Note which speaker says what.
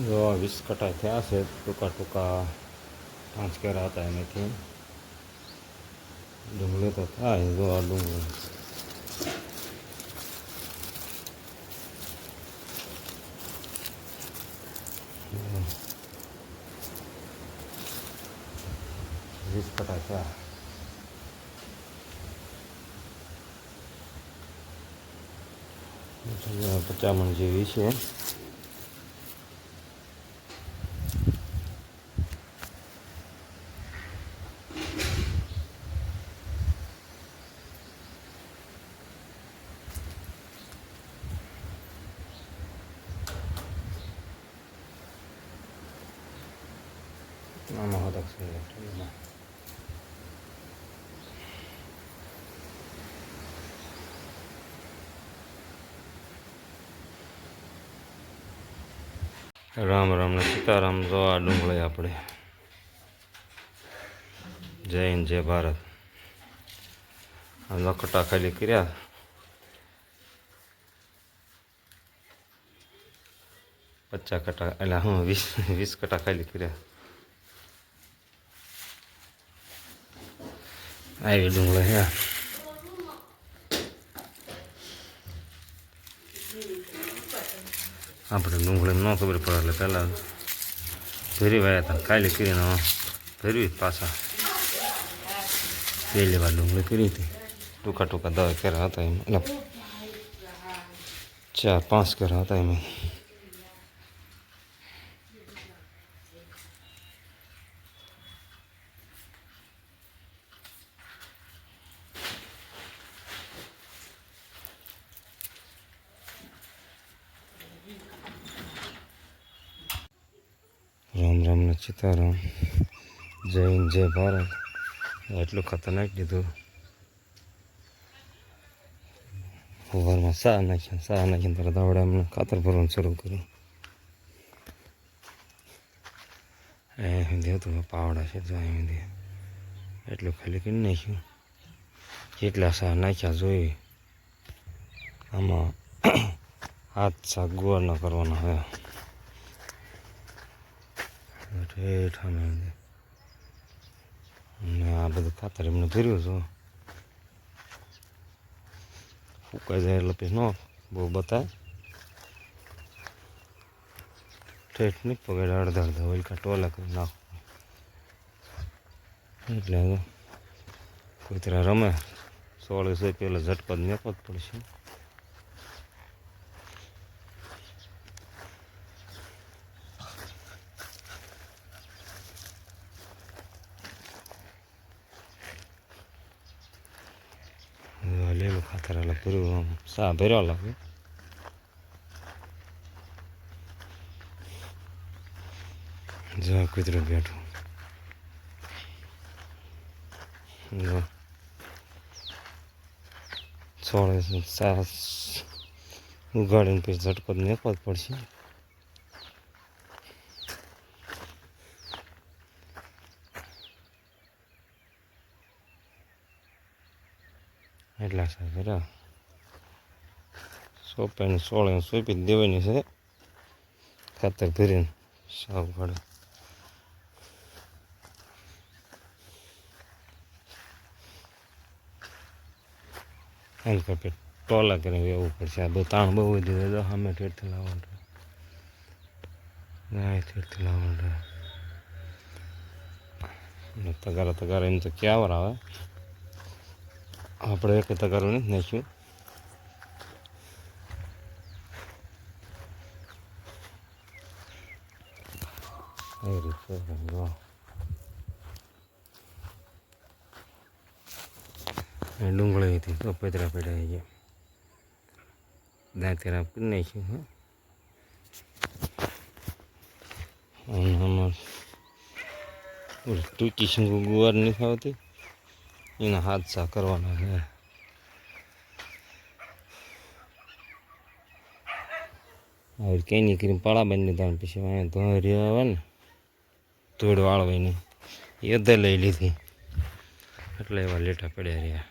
Speaker 1: જો આ વીસ કટા થયા છે ટૂંકા ટૂંકા પાંચ કેરા હતા એનાથી ડુંગળી તો થાય જો આ ડુંગળી વીસ કટા થયા પચાસ મણ જેવી છે આમાં હોતા છે રામ રામ ને સીતારામ જો આ ડુંગળી આપણે જય હિન્દ જય ભારત આ લખટા ખાલી કર્યા પચાસ કટા એટલે હું વીસ વીસ કટા ખાલી કર્યા આવી ડુંગળી હે આપણે ડુંગળી ન ખબર પડે એટલે પહેલાં ભેરી વાયા હતા કાલે કરીને ફેરવી પાછા પહેલી વાર ડુંગળી કરી હતી ટૂંકા ટૂંકા દવા કર્યા હતા એમ એટલે ચાર પાંચ કર્યા હતા એમાં રામ રામ સીતારામ જય હિન્દ, જય ભારત. એટલું ખતરનાક દીધું સવારમાં સા નાખ્યા સા નાખીને તરત આવડે એમને ખાતર ભરવાનું શરૂ કર્યું. એ હિન્દી હતું પાવડા છે, જો હિન્દી. એટલું ખાલી કરી નાખ્યું. કેટલા સા નાખ્યા જોઈ, આમાં હાથ શાક ગુવાર ન કરવાના હવે ઠેઠ મેં ને આ બધું ખાતર એમને ભર્યું છું. ફૂકાઈ જાય એટલે પછી ન બહુ બતાય. ઠેઠ નહીં પગાડે અડધા અડધા ઓલકા ટોલા કરી નાખો. એટલે કોઈ કૂતરા રમે. સોળે સો પહેલાં ઝટપટ મેકો પડશે. લેલું ખાતર એટલે પૂરું આમ સા ભર્યો લાગે જો કૂતરું બેઠું જો છોડે સા ઉગાડીને પછી ઝટકો મેકો જ પડશે એટલા સા ભર્યા સોળ સોળે સોંપી દેવાની છે. ખાતર ભરીને સાવ પડે એમ કે ટોલા કરીને વેવું પડશે. આ બધું તાણ બહુ વધી ગયો. સામે ઠેરથી લાવવાનું ના ઠેરથી લાવવાનું તગારા તગારા એમ તો ક્યાં વાર આવે. આપણે નથી નાખ્યું એ રીતે એ ડુંગળી હતી તો પેતરા પેડા ગયા. દાંતેરા કરી નાખ્યું, હા. આમાં ટૂંકી શંકુ ગુવાર નથી આવતી. એના હાદસા કરવાના છે હવે કંઈ નહીં કરીને પાળા બંને દીધા પછી અહીંયા ધોરી આવે ને. ધૂળ વાળવાની એ દે લઈ લીધી. એટલે એવા લેટા પડ્યા રહ્યા.